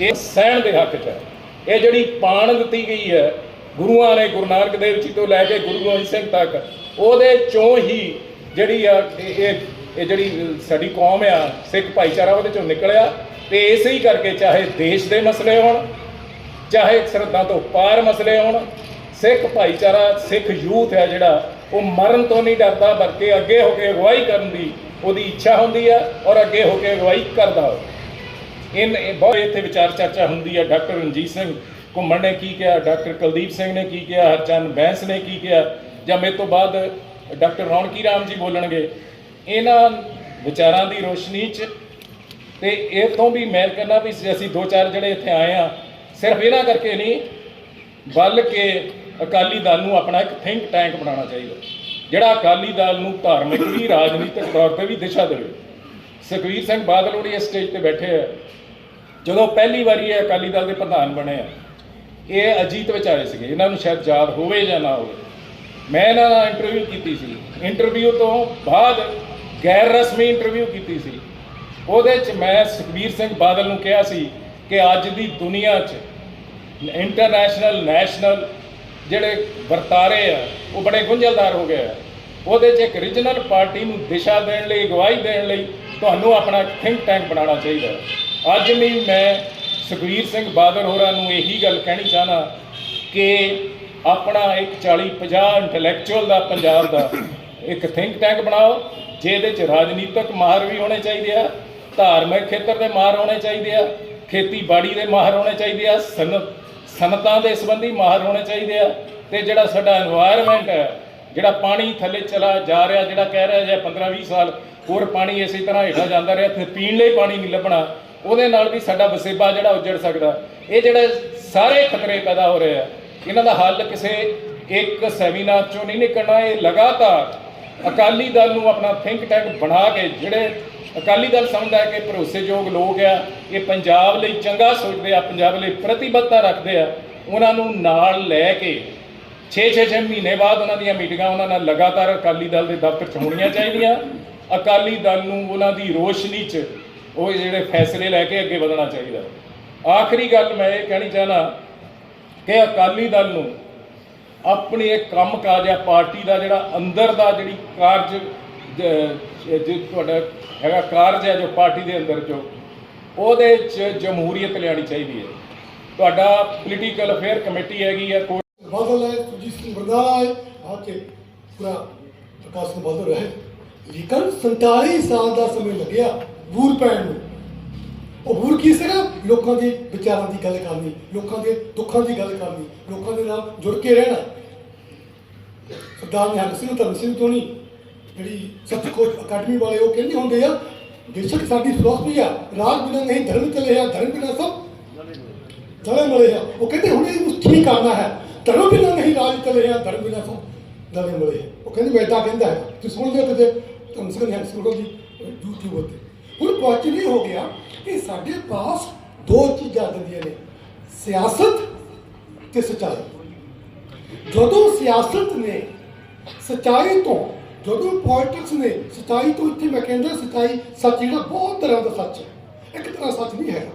ਇਹ ਸਹਿਣ ਦੇ ਹੱਕ 'ਚ ਹੈ। ਇਹ ਜਿਹੜੀ ਪਾਣ ਦਿੱਤੀ ਗਈ ਹੈ, ਗੁਰੂਆਂ ਨੇ ਗੁਰੂ ਨਾਨਕ ਦੇਵ ਜੀ ਤੋਂ ਲੈ ਕੇ ਗੁਰੂ ਗੋਬਿੰਦ ਸਿੰਘ ਤੱਕ, ਉਹਦੇ ਚੋਂ ਹੀ ਜਿਹੜੀ ਆ, ਇਹ ਇਹ- ਜਿਹੜੀ ਸਾਡੀ ਕੌਮ ਆ, ਸਿੱਖ ਭਾਈਚਾਰਾ ਉਹਦੇ ਚੋਂ ਨਿਕਲਿਆ ਤੇ ਇਸੇ ਹੀ ਕਰਕੇ ਚਾਹੇ ਦੇਸ਼ ਦੇ ਮਸਲੇ ਹੋਣ, ਚਾਹੇ ਸਰਹੱਦਾਂ ਤੋਂ ਪਾਰ ਮਸਲੇ ਹੋਣ, ਸਿੱਖ ਭਾਈਚਾਰਾ, ਸਿੱਖ ਯੂਥ ਹੈ ਜਿਹੜਾ, ਉਹ ਮਰਨ ਤੋਂ ਨਹੀਂ ਡਰਦਾ, ਬਲਕਿ ਅੱਗੇ ਹੋ ਕੇ ਅਗਵਾਈ ਕਰਨ ਦੀ ਉਹਦੀ ਇੱਛਾ ਹੁੰਦੀ ਹੈ ਔਰ ਅੱਗੇ ਹੋ ਕੇ ਅਗਵਾਈ ਕਰਦਾ ਹੋਵੇ ਇਹ ਬਹੁਤ ਇੱਥੇ ਵਿਚਾਰ ਚਰਚਾ ਹੁੰਦੀ ਹੈ ਡਾਕਟਰ ਰਣਜੀਤ ਸਿੰਘ ਘੁੰਮਣ ਨੇ ਕੀ ਕਿਹਾ, ਡਾਕਟਰ ਕੁਲਦੀਪ ਸਿੰਘ ਨੇ ਕੀ ਕਿਹਾ, ਹਰਚੰਦ ਬੈਂਸ ਨੇ ਕੀ ਕਿਹਾ, ਜਾਂ ਮੇਰੇ ਤੋਂ ਬਾਅਦ ਡਾਕਟਰ ਰੌਣਕੀ ਰਾਮ ਜੀ ਬੋਲਣਗੇ। ਇਹਨਾਂ ਵਿਚਾਰਾਂ ਦੀ ਰੋਸ਼ਨੀ 'ਚ ਤੇ ਇਹ ਤੋਂ ਵੀ ਮੈਂ ਕਹਿੰਦਾ ਵੀ ਅਸੀਂ ਦੋ ਚਾਰ ਜਿਹੜੇ ਇੱਥੇ ਆਏ ਆ। ਸਿਰਫ ਇਹਨਾਂ ਕਰਕੇ ਨਹੀਂ, ਬਲਕਿ ਅਕਾਲੀ ਦਲ ਨੂੰ ਆਪਣਾ ਇੱਕ ਥਿੰਕ ਟੈਂਕ ਬਣਾਉਣਾ ਚਾਹੀਦਾ। ਜਿਹੜਾ ਅਕਾਲੀ ਦਲ ਨੂੰ ਧਾਰਮਿਕ ਵੀ ਰਾਜਨੀਤਿਕ ਤੌਰ ਤੇ ਵੀ ਦਿਸ਼ਾ ਦੇਵੇ। ਸੁਖਵੀਰ ਸਿੰਘ ਬਾਦਲ ਉਹਦੀ ਇਸ ਸਟੇਜ ਤੇ ਬੈਠੇ ਆ। ਜਦੋਂ ਪਹਿਲੀ ਵਾਰੀ ਇਹ ਅਕਾਲੀ ਦਲ ਦੇ ਪ੍ਰਧਾਨ ਬਣੇ ਆ, ਇਹ ਅਜੀਤ ਵਿਚਾਰੇ ਸੀਗੇ, ਇਹਨਾਂ ਨੂੰ ਸ਼ਾਇਦ ਯਾਦ ਹੋਵੇ ਜਾਂ ਨਾ ਹੋਵੇ। ਮੈਂ ਇਹਨਾਂ ਨਾਲ ਇੰਟਰਵਿਊ ਕੀਤੀ ਸੀ। ਇੰਟਰਵਿਊ ਤੋਂ ਬਾਅਦ ਗੈਰ ਰਸਮੀ ਇੰਟਰਵਿਊ ਕੀਤੀ ਸੀ। ਉਹਦੇ 'ਚ ਮੈਂ ਸੁਖਬੀਰ ਸਿੰਘ ਬਾਦਲ ਨੂੰ ਕਿਹਾ ਸੀ ਕਿ ਅੱਜ ਦੀ ਦੁਨੀਆ 'ਚ ਇੰਟਰਨੈਸ਼ਨਲ ਨੈਸ਼ਨਲ ਜਿਹੜੇ ਵਰਤਾਰੇ ਆ, ਉਹ ਬੜੇ ਗੁੰਝਲਦਾਰ ਹੋ ਗਏ ਆ। ਉਹਦੇ 'ਚ ਇੱਕ ਰੀਜਨਲ ਪਾਰਟੀ ਨੂੰ ਦਿਸ਼ਾ ਦੇਣ ਲਈ, ਅਗਵਾਈ ਦੇਣ ਲਈ ਤੁਹਾਨੂੰ ਆਪਣਾ ਥਿੰਕ ਟੈਂਕ ਬਣਾਉਣਾ ਚਾਹੀਦਾ ਅੱਜ ਵੀ ਮੈਂ ਸੁਖਵੀਰ ਸਿੰਘ ਬਾਦਲ ਹੋਰਾਂ ਨੂੰ ਇਹੀ ਗੱਲ ਕਹਿਣੀ ਚਾਹਨਾ ਕਿ ਆਪਣਾ ਇੱਕ 40 50 ਇੰਟੈਲੈਕਚੁਅਲ ਦਾ ਪੰਜਾਬ ਦਾ ਇੱਕ ਥਿੰਕ ਟੈਂਕ ਬਣਾਓ, ਜਿਹਦੇ ਚ ਰਾਜਨੀਤਿਕ ਮਾਹਰ ਵੀ ਹੋਣੇ ਚਾਹੀਦੇ ਆ, ਧਾਰਮਿਕ ਖੇਤਰ ਦੇ ਮਾਹਰ ਹੋਣੇ ਚਾਹੀਦੇ ਆ, ਖੇਤੀਬਾੜੀ ਦੇ ਮਾਹਰ ਹੋਣੇ ਚਾਹੀਦੇ ਆ ਸਨਤਾਂ ਦੇ ਸੰਬੰਧੀ ਮਾਹਰ ਹੋਣੇ ਚਾਹੀਦੇ ਆ, ਤੇ ਜਿਹੜਾ ਸਾਡਾ এনवायरमेंट ਹੈ, ਜਿਹੜਾ ਪਾਣੀ ਥੱਲੇ ਚਲਾ ਜਾ ਰਿਹਾ, ਜਿਹੜਾ ਕਹਿ ਰਿਹਾ ਜੇ 15 20 ਸਾਲ ਹੋਰ ਪਾਣੀ ਇਸੇ ਤਰ੍ਹਾਂ ਹੇਠਾਂ ਜਾਂਦਾ ਰਿਹਾ, ਤੇ ਪੀਣ ਲਈ ਪਾਣੀ ਨਹੀਂ ਲੱਭਣਾ ਉਹਦੇ ਨਾਲ ਵੀ ਸਾਡਾ ਵਸੇਬਾ ਜਿਹੜਾ ਉੱਜੜ ਸਕਦਾ। ਇਹ ਜਿਹੜੇ ਸਾਰੇ ਖਤਰੇ ਪੈਦਾ ਹੋ ਰਹੇ ਆ, ਇਹਨਾਂ ਦਾ ਹੱਲ ਕਿਸੇ ਇੱਕ ਸੈਮੀਨਾਰ ਚੋਂ ਨਹੀਂ ਨਿਕਲਣਾ, ਇਹ ਲਗਾਤਾਰ ਅਕਾਲੀ ਦਲ ਨੂੰ ਆਪਣਾ ਥਿੰਕ ਟੈਂਕ ਬਣਾ ਕੇ, ਜਿਹੜੇ ਅਕਾਲੀ ਦਲ ਸਮਝਦਾ ਕਿ ਭਰੋਸੇਯੋਗ ਲੋਕ ਆ, ਇਹ ਪੰਜਾਬ ਲਈ ਚੰਗਾ ਸੋਚਦੇ ਆ, ਪੰਜਾਬ ਲਈ ਪ੍ਰਤੀਬੱਧਤਾ ਰੱਖਦੇ ਆ, ਉਹਨਾਂ ਨੂੰ ਨਾਲ ਲੈ ਕੇ 6-6 ਮਹੀਨੇ ਬਾਅਦ ਉਹਨਾਂ ਦੀਆਂ ਮੀਟਿੰਗਾਂ, ਉਹਨਾਂ ਨਾਲ ਲਗਾਤਾਰ ਅਕਾਲੀ ਦਲ ਦੇ ਦਫ਼ਤਰ 'ਚ ਹੋਣੀਆਂ ਚਾਹੀਦੀਆਂ। ਅਕਾਲੀ ਦਲ ਨੂੰ ਉਹਨਾਂ ਦੀ ਰੋਸ਼ਨੀ 'ਚ ਉਹ ਜਿਹੜੇ ਫੈਸਲੇ ਲੈ ਕੇ ਅੱਗੇ ਵਧਣਾ ਚਾਹੀਦਾ। ਆਖਰੀ ਗੱਲ ਮੈਂ ਇਹ ਕਹਿਣੀ ਚਾਹਨਾ ਕਿ ਅਕਾਲੀ ਦਲ ਨੂੰ ਆਪਣੀ ਇਹ ਕੰਮ ਕਾਜ ਆ ਪਾਰਟੀ ਦਾ ਜਿਹੜਾ ਅੰਦਰ ਦਾ ਜਿਹੜੀ ਕਾਰਜ, ਜ- ਤੁਹਾਡਾ ਹੈਗਾ ਕਾਰਜ ਹੈ ਜੋ ਪਾਰਟੀ ਦੇ ਅੰਦਰ ਜੋ, ਉਹਦੇ 'ਚ ਜਮਹੂਰੀਅਤ ਲਿਆਣੀ ਚਾਹੀਦੀ ਹੈ। ਤੁਹਾਡਾ ਪੋਲੀਟੀਕਲ ਅਫੇਅਰ ਕਮੇਟੀ ਹੈਗੀ ਹੈ, ਕੋਈ ਹੈ ਸੁਜੀਤ ਸਿੰਘ ਬਰਨਾਲਾ ਹੈ ਪੂਰਾ ਪ੍ਰਕਾਸ਼ ਸਿੰਘ ਬਾਦਲ ਰਹੇ ਲੇਕਿਨ 47 ਸਾਲ ਦਾ ਸਮੇਂ ਲੱਗਿਆ ਬੂਰ ਪੈਣ ਨੂੰ, ਉਹ ਬੂਰ ਕੀ ਸੀਗਾ? ਲੋਕਾਂ ਦੇ ਵਿਚਾਰਾਂ ਦੀ ਗੱਲ ਕਰਨੀ, ਲੋਕਾਂ ਦੇ ਦੁੱਖਾਂ ਦੀ ਗੱਲ ਕਰਨੀ, ਲੋਕਾਂ ਦੇ ਨਾਲ ਜੁੜ ਕੇ ਰਹਿਣਾ। ਸਰਦਾਰ ਨਿਹੰਗ ਸਿੰਘ, ਧਰਮ ਸਿੰਘ ਤੋਂ ਜਿਹੜੀ ਸਤਕੋਟ ਅਕੈਡਮੀ ਵਾਲੇ, ਉਹ ਕਹਿੰਦੇ ਹੁੰਦੇ ਆ, ਬੇਸ਼ੱਕ ਸਾਡੀ ਫਿਲਾਸਫੀ ਆ ਰਾਜ ਬਿਨਾਂ ਨਹੀਂ ਧਰਮ ਚਲੇ ਆ, ਧਰਮ ਬਿਨਾਂ ਸਭ ਦਲੇ ਮਲੇ ਆ। ਉਹ ਕਹਿੰਦੇ ਹੁਣ ਇਹਨੂੰ ਠੀਕ ਕਰਨਾ ਹੈ? ਧਰਮ ਬਿਨਾਂ ਨਹੀਂ ਰਾਜ ਚਲੇ ਆ, ਧਰਮ ਬਿਨਾਂ ਸਭ ਦਲੇ ਮਲੇ ਉਹ ਕਹਿੰਦੇ ਮੈਂ ਤਾਂ ਕਹਿੰਦਾ ਹੈ, ਤੁਸੀਂ ਸੁਣ ਲਿਓ ਕਿਤੇ? ਤੁਹਾਨੂੰ ਸਮਝ ਨਹੀਂ ਸੁਣੋ ਜੀ YouTube ਉੱਤੇ। ਹੁਣ ਕੁਐਸਚਨ ਇਹ ਹੋ ਗਿਆ ਕਿ ਸਾਡੇ ਪਾਸ ਦੋ ਚੀਜ਼ਾਂ ਦਿੰਦੀਆਂ ਨੇ, ਸਿਆਸਤ ਤੇ ਸੱਚਾਈ। ਜਦੋਂ ਸਿਆਸਤ ਨੇ ਸੱਚਾਈ ਤੋਂ, ਜਦੋਂ ਪੋਲਿਟਿਕਸ ਨੇ ਸੱਚਾਈ ਤੋਂ ਇੱਥੇ ਮੈਂ ਕਹਿੰਦਾ ਸੱਚਾਈ, ਸੱਚ ਜਿਹੜਾ ਬਹੁਤ ਤਰ੍ਹਾਂ ਦਾ ਸੱਚ ਹੈ। ਇੱਕ ਤਰ੍ਹਾਂ ਸੱਚ ਨਹੀਂ ਹੈਗਾ।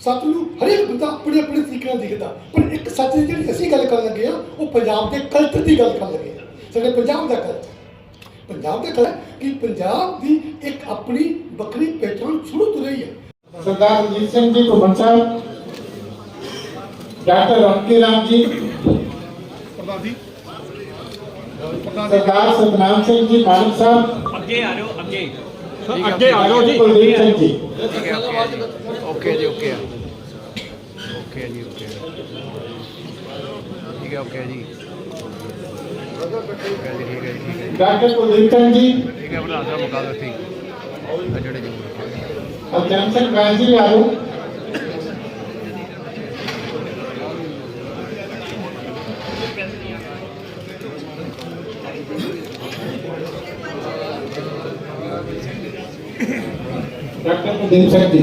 ਸੱਚ ਨੂੰ ਹਰੇਕ ਬੰਦਾ ਆਪਣੇ ਆਪਣੇ ਤਰੀਕੇ ਨਾਲ ਦਿਖਦਾ। ਪਰ ਇੱਕ ਸੱਚ ਦੀ ਜਿਹੜੀ ਅਸੀਂ ਗੱਲ ਕਰਨ ਲੱਗੇ ਆ, ਉਹ ਪੰਜਾਬ ਦੇ ਕਲਚਰ ਦੀ ਗੱਲ ਕਰਨ ਲੱਗੇ ਆ। ਸਾਡੇ ਪੰਜਾਬ ਦਾ ਕਲਚਰ ਪੰਜਾਬ ਦਾ ਕਲਚਰ ਕਿ ਪੰਜਾਬ ਦੀ ਇੱਕ ਆਪਣੀ ਵੱਖਰੀ ਪਹਿਚਾਣ ਸ਼ੁਰੂ ਤੋਂ ਰਹੀ ਹੈ। ਸਰਦਾਰ ਰਣਜੀਤ ਸਿੰਘ ਜੀ ਘੁੰਮਣ ਸਾਹਿਬ ਡਾਕਟਰ ਰਣਕੀ ਰਾਮ ਜੀ ਸਰਦਾਰ ਸਤਨਾਮ ਸਿੰਘ ਜੀ ਮਾਨਕ ਸਾਹਿਬ ਅੱਗੇ ਆ ਜਾਓ ਅੱਗੇ। ਅੱਗੇ ਆ ਜਾਓ ਜੀ। ਕੁਲਦੀਪ ਸਿੰਘ ਜੀ। ਓਕੇ ਜੀ ਓਕੇ ਆ ਓਕੇ ਜੀ ਓਕੇ ਠੀਕ ਹੈ ਓਕੇ ਜੀ ਠੀਕ ਹੈ ਜੀ ਠੀਕ ਹੈ ਜੀ ਠੀਕ ਹੈ ਜੀ ਡਾਕਟਰ ਕੁਲਦੀਪ ਸਿੰਘ ਜੀ। ਠੀਕ ਹੈ ਬਣਾ ਦਿਓ ਮੁਕਾ ਠੀਕ ਜਿਹੜੇ ਜੋ ਅਜਨ ਸਿੰਘ ਬੈਂਸ ਆਓ ਡਾਕਟਰ ਕੁਲਦੀਪ ਸਿੰਘ ਜੀ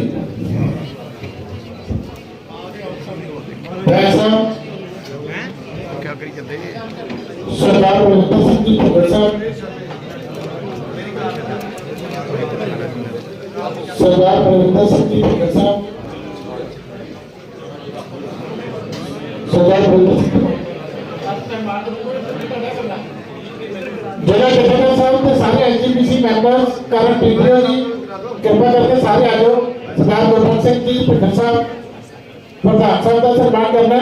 ਬੈਂਸ ਸਾਹਿਬ ਕਿਆ ਕਰੀ ਜਾਂਦੇ ਜੀ ਸਰਦਾਰ ਰਵਿੰਦਰ ਸਿੰਘ ਜੀ ਭਗਤ ਸਾਹਿਬ ਸਰਦਾਰ ਰਵਿੰਦਰ ਸਿੰਘ ਜੀ ਭਗਤ ਸਾਹਿਬ ਸਰਦਾਰ ਬਲਵੀਰ ਸਿੰਘ ਜਿਹੜਾ ਜਥੇਦਾਰ ਸਾਹਿਬ ਤੇ ਸਾਰੇ ਐਸਜੀਪੀਸੀ ਮੈਂਬਰਸ ਕਰਨ ਪੀਡੀਓ ਜੀ ਕਿਰਪਾ ਕਰਕੇ ਸਾਰੇ ਆ ਜਾਓ ਸਰਦਾਰ ਗੁਰਬਖਸ਼ ਸਿੰਘ ਜੀ ਭਿੰਦਰ ਸਾਹਿਬ ਪ੍ਰਧਾਨ ਸਾਹਿਬ ਦਾ ਸਨਮਾਨ ਕਰਨਾ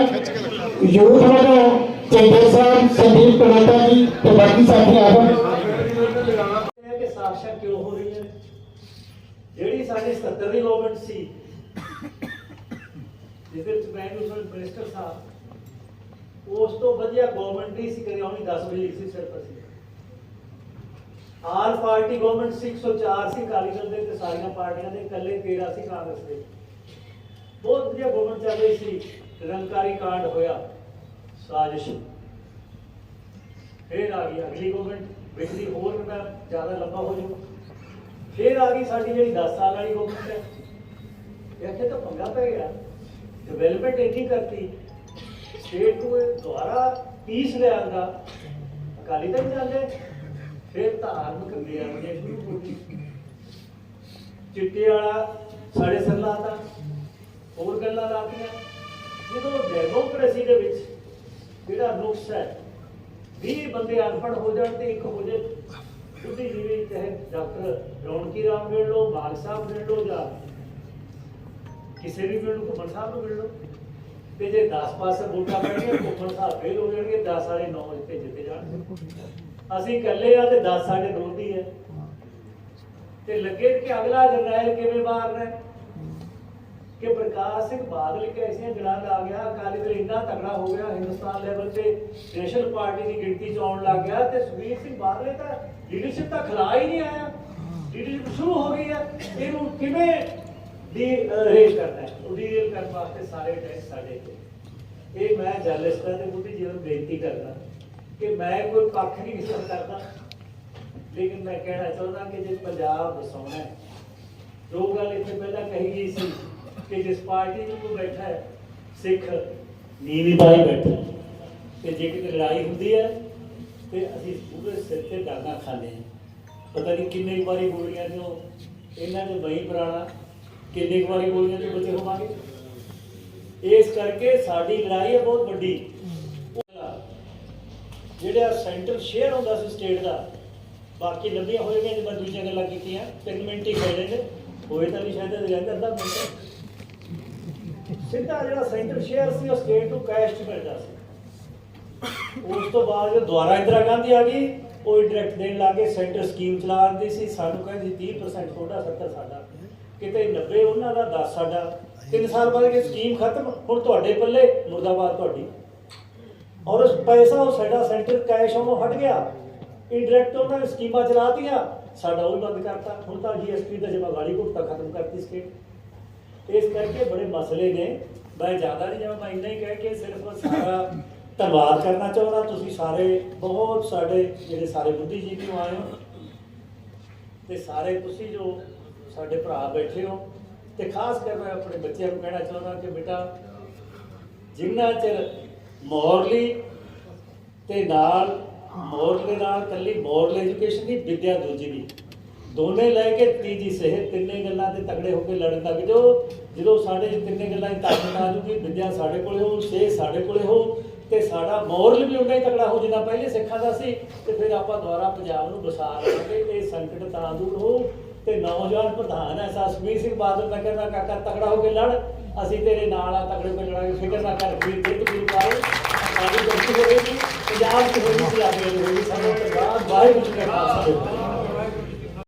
ਯੂਥ ਵੱਲੋਂ ਚੰਦਰ ਸਾਹਿਬ ਸੰਦੀਪ ਕਨੋਟਾ ਜੀ ਤੇ ਬਾਕੀ ਸਾਥੀ ਆ ਜਾਓ ਹੈ ਕਿ ਸਾਖਸ਼ਾ ਕਿਉਂ ਹੋ ਰਹੀ ਹੈ ਜਿਹੜੀ ਸਾਡੀ 77 ਦੀ ਗਵਰਨਮੈਂਟ ਸੀ। ਜਿਹਦੇ ਵਿੱਚ ਮੈਂ ਉਸ ਮਿਨਿਸਟਰ ਸਾਹਿਬ, ਉਸ ਤੋਂ ਵਧੀਆ ਗਵਰਨਮੈਂਟ ਨਹੀਂ ਸੀ ਕਰੀ ਉਹਨੀ 10 ਵਜੇ ਸੀ ਸਿਰਫ ਅਸੀਂ ਆਲ ਪਾਰਟੀ ਗਵਰਨਮੈਂਟ ਸੀ 104 ਸੀ, ਅਕਾਲੀ ਦਲ ਦੇ ਤੇ ਸਾਰੀਆਂ ਪਾਰਟੀਆਂ ਦੇ, ਇਕੱਲੇ 13 ਸੀ ਕਾਂਗਰਸ ਦੇ। ਬਹੁਤ ਵਧੀਆ ਗਵਰਨਮੈਂਟ ਚੱਲ ਰਹੀ ਸੀ, ਨਿਰੰਕਾਰੀ ਕਾਂਡ ਹੋਇਆ, ਸਾਜ਼ਿਸ਼। ਫਿਰ ਆ ਗਈ ਅਗਲੀ ਗਵਰਨਮੈਂਟ ਬਿਜਲੀ ਹੋਰ ਮੈਂ ਜ਼ਿਆਦਾ ਲੰਬਾ ਹੋ ਜਾਊ। ਫਿਰ ਆ ਗਈ ਸਾਡੀ ਜਿਹੜੀ 10 ਸਾਲ ਵਾਲੀ ਗਵਰਨਮੈਂਟ ਹੈ ਇੱਥੇ ਤਾਂ ਪੰਗਾ ਪੈ ਗਿਆ। ਡਿਵੈਲਪਮੈਂਟ ਇੰਨੀ ਕਰਤੀ। ਸਟੇਟ ਨੂੰ ਇਹ ਦੁਆਰਾ ਪੀਸ ਲਿਆਂਦਾ ਅਕਾਲੀ ਦਲ ਜਾਂਦੇ। ਫਿਰ ਧਾਰਮਿਕ ਬਿਆਨੀਆਂ ਸ਼ੁਰੂ ਹੋ। ਗਈ ਚਿੱਟੇ ਵਾਲਾ ਸਾਡੇ ਸਰਲਾ ਦਾ ਹੋਰ ਗੱਲਾਂ ਲਾਤੀਆਂ। ਜਦੋਂ ਡੈਮੋਕ੍ਰੇਸੀ ਦੇ ਵਿੱਚ ਜਿਹੜਾ ਨੁਕਸ ਹੈ 20 ਬੰਦੇ ਅਨਪੜ੍ਹ ਹੋ ਜਾਣ ਤੇ ਇੱਕ ਹੋ ਜਾਏ। ਬੁੱਧੀਜੀਵੀ ਚਾਹੇ ਡਾਕਟਰ ਰੌਣਕੀ ਰਾਮ ਮਿਲ ਲਓ ਬਾਗ ਸਾਹਿਬ ਮਿਲ ਲਓ ਜਾਂ ਕਿਸੇ ਵੀ ਮਿਲ ਲਓ, ਘੁੰਮਣ ਸਾਹਿਬ ਨੂੰ ਮਿਲ ਲਓ। ਤੇ ਜੇ 10 ਪਾਸੇ ਵੋਟਾਂ ਪੈਣਗੀਆਂ, ਘੁੰਮਣ ਸਾਹਿਬ ਫੇਲ ਹੋ ਜਾਣਗੇ 10 ਵਾਲੇ 9 ਇੱਥੇ ਜਿੱਤੇ ਜਾਣਗੇ। ਅਸੀਂ ਇਕੱਲੇ ਆ ਤੇ 10 ਸਾਡੇ ਵਿਰੋਧੀ ਹੈ ਤੇ ਲੱਗੇ ਕਿ ਅਗਲਾ ਜਰਨੈਲ ਕਿਵੇਂ ਮਾਰਨਾ ਹੈ ਕਿ ਪ੍ਰਕਾਸ਼ ਸਿੰਘ ਬਾਦਲ ਇੱਕ ਐਸੀਆਂ ਜੜਾਂ ਲਾ ਗਿਆ, ਅਕਾਲੀ ਦਲ ਇੰਨਾ ਤਗੜਾ ਹੋ ਗਿਆ, ਹਿੰਦੁਸਤਾਨ ਲੈਵਲ ਤੇ ਨੈਸ਼ਨਲ ਪਾਰਟੀ ਦੀ ਗਿਣਤੀ ਚ ਆਉਣ ਲੱਗ ਗਿਆ ਤੇ ਸੁਖਬੀਰ ਸਿੰਘ ਬਾਦਲ ਇਹ ਤਾਂ ਲੀਡਰਸ਼ਿਪ ਤਾਂ ਖਿਲਾ ਹੀ ਨਹੀਂ ਆਇਆ। ਲੀਡਰਸ਼ਿਪ ਸ਼ੁਰੂ ਹੋ ਗਈ ਹੈ। ਇਹਨੂੰ ਕਿਵੇਂ ਦੀ ਰੇਸ ਕਰਨਾ ਹੈ? ਉਹ ਡੀਲ ਕਰਨ ਵਾਸਤੇ ਸਾਰੇ ਟੈਸਟ ਸਾਡੇ ਤੇ। ਇਹ ਮੈਂ ਜਰਨਲਿਸਟਾਂ ਦੇ ਬੁੱਧੀ ਜੀਵਨ ਬੇਨਤੀ ਕਰਦਾ ਕਿ ਮੈਂ ਕੋਈ ਪੱਖ ਨਹੀਂ ਵਿਸਰ ਕਰਦਾ। ਲੇਕਿਨ ਮੈਂ ਕਹਿਣਾ ਚਾਹੁੰਦਾ ਕਿ ਜੇ ਪੰਜਾਬ ਵਸਾਉਣਾ ਹੈ ਜੋ ਗੱਲ ਇੱਥੇ ਪਹਿਲਾਂ ਕਹੀ ਗਈ ਸੀ ਕਿ ਜਿਸ ਪਾਰਟੀ ਨੂੰ ਕੋਈ ਬੈਠਾ ਹੈ, ਸਿੱਖ ਨੀਵੀਂ ਪਾਈ ਬੈਠਾ ਹੈ। ਤੇ ਜੇ ਕਿਤੇ ਲੜਾਈ ਹੁੰਦੀ ਹੈ, ਤੇ ਅਸੀਂ ਪੂਰੇ ਸਿਰ ਤੇ ਡਾਂਗਾ ਖਾਂਦੇ ਹਾਂ। ਪਤਾ ਨਹੀਂ ਕਿੰਨੇ ਵਾਰੀ ਗੋਲੀਆਂ ਤੋਂ ਇਹਨਾਂ ਦੇ ਬਈ ਪੁਰਾਣਾ, ਕਿੰਨੇ ਕੁ ਵਾਰੀ ਗੋਲੀਆਂ ਤੋਂ ਬਚੇ ਹੋਵਾਂਗੇ? ਇਸ ਕਰਕੇ ਸਾਡੀ ਲੜਾਈ ਹੈ ਬਹੁਤ ਵੱਡੀ। ਜਿਹੜਾ ਸੈਂਟਰ ਸ਼ੇਅਰ ਹੁੰਦਾ ਸੀ ਸਟੇਟ ਦਾ, ਬਾਕੀ ਲੰਬੀਆਂ ਹੋਏਗੀਆਂ ਜੇ ਮੈਂ ਦੂਜੀਆਂ ਗੱਲਾਂ ਕੀਤੀਆਂ ਤਿੰਨ ਮਿੰਟ ਹੀ ਖੜੇ ਨੇ ਹੋਏ ਤਾਂ ਨਹੀਂ ਸ਼ਾਇਦ ਰਹਿੰਦਾ ਅੱਧਾ ਮਿੰਟ। ਸਿੱਧਾ ਜਿਹੜਾ ਸੈਂਟਰ ਸ਼ੇਅਰ ਸੀ, ਉਹ ਸਟੇਟ ਨੂੰ ਕੈਸ਼ ਚ ਮਿਲਦਾ ਸੀ। ਉਸ ਤੋਂ ਬਾਅਦ ਜਦੋਂ ਦੁਆਰਾ ਇੰਦਰਾ ਗਾਂਧੀ ਆ ਗਈ, ਉਹ ਇੰਡਾਇਰੈਕਟ ਦੇਣ ਲੱਗੇ ਸੈਂਟਰ ਸਕੀਮ ਚਲਾਉਂਦੀ ਸੀ। ਸਾਨੂੰ ਕਹਿੰਦੀ 30% ਤੁਹਾਡਾ 70 ਸਾਡਾ। ਕਿਤੇ 90 ਉਹਨਾਂ ਦਾ 10 ਸਾਡਾ। 3 ਸਾਲ ਬਾਅਦ ਇਹ ਸਕੀਮ ਖਤਮ, ਹੁਣ ਤੁਹਾਡੇ ਪੱਲੇ, ਮੁਰਦਾਬਾਦ ਤੁਹਾਡੀ। ਔਰ ਉਸ ਪੈਸਾ, ਉਹ ਸਾਡਾ ਸੈਂਟਰ ਕੈਸ਼ ਉਹਨੂੰ ਹਟ ਗਿਆ। ਇੰਡਾਇਰੈਕਟ ਉਹਨਾਂ ਨੇ ਸਕੀਮਾਂ ਚਲਾਤੀਆਂ ਸਾਡਾ ਉਹ ਬੰਦ ਕਰਤਾ। ਹੁਣ ਤਾਂ ਜੀਐਸਟੀ ਦਾ ਜਮਾ ਗਾੜੀ ਘੁੱਟਾ ਖਤਮ ਕਰਤੀ ਸਟੇਟ ਇਸ ਕਰਕੇ ਬੜੇ ਮਸਲੇ ਨੇ। ਮੈਂ ਜ਼ਿਆਦਾ ਨਹੀਂ ਜਾਵਾਂ, ਮੈਂ ਇੰਨਾ ਹੀ ਕਹਿ ਕੇ ਸਿਰਫ ਸਾਰਾ ਧੰਨਵਾਦ ਕਰਨਾ ਚਾਹੁੰਦਾ। ਤੁਸੀਂ ਸਾਰੇ, ਬਹੁਤ ਸਾਡੇ ਜਿਹੜੇ ਸਾਰੇ ਬੁੱਧੀਜੀਵੀ ਆਏ ਹੋ? ਤੇ ਸਾਰੇ ਤੁਸੀਂ ਜੋ ਸਾਡੇ ਭਰਾ ਬੈਠੇ ਹੋ, ਤੇ ਖਾਸ ਕਰ ਮੈਂ ਆਪਣੇ ਬੱਚਿਆਂ ਨੂੰ ਕਹਿਣਾ ਚਾਹੁੰਦਾ ਕਿ ਬੇਟਾ, ਜਿੰਨਾ ਚਿਰ ਮੋਰਲੀ ਤੇ ਨਾਲ ਮੋਰਲੇ ਨਾਲ ਕੱਲੀ ਮੋਰਲ ਐਜੂਕੇਸ਼ਨ ਦੀ ਵਿੱਦਿਆ ਦੂਜੀ ਵੀ। ਦੋਨੇ ਲੈ ਕੇ ਤੀਜੀ ਸਿਹਤ, ਤਿੰਨੇ ਗੱਲਾਂ ਤੇ ਤਗੜੇ ਹੋ ਕੇ ਲੜਨ ਲੱਗ ਜਾਓ। ਜਦੋਂ ਸਾਡੇ ਤਿੰਨੇ ਗੱਲਾਂ ਦੀ ਤਾਕਤ ਆ ਜੂਗੀ ਵਿਦਿਆ ਸਾਡੇ ਕੋਲੇ ਹੋ ਸਿਹਤ ਸਾਡੇ ਕੋਲੇ ਹੋ ਤੇ ਸਾਡਾ ਮੋਰਲ ਵੀ ਉਨਾ ਹੀ ਤਗੜਾ ਹੋ ਜਿੰਨਾ ਪਹਿਲੇ ਸਿੱਖਾਂ ਦਾ ਸੀ। ਤੇ ਫਿਰ ਆਪਾਂ ਦੁਆਰਾ ਪੰਜਾਬ ਨੂੰ ਵਸਾ ਲਾਂਗੇ, ਇਹ ਸੰਕਟ ਤਾਂ ਦੂਰ ਹੋ ਤੇ ਨੌਜਵਾਨ ਪ੍ਰਧਾਨ ਹੈ ਸਸਵੀਰ ਸਿੰਘ ਬਾਦਲ ਮੈਂ ਕਹਿੰਦਾ, ਕਾਕਾ ਤਗੜਾ ਹੋ ਕੇ ਲੜ। ਅਸੀਂ ਤੇਰੇ ਨਾਲ ਆ ਤਗੜੇ ਹੋ ਕੇ ਲੜਾਂਗੇ। ਫਿਕਰ ਨਾ ਕਰ, ਵੀਰ ਜਿੱਤ ਵੀਰ ਪਾਓ। ਸਾਡੀ ਗਲਤੀ ਹੋਵੇਗੀ ਪੰਜਾਬ ਦੀ ਹੋਵੇਗੀ ਪੰਜਾਬ ਦੀ ਹੋਵੇਗੀ ਸਾਡੇ ਬਾਅਦ ਵਾਹਿਗੁਰੂ ਜੀ ਕਾ ਖਾਲਸਾ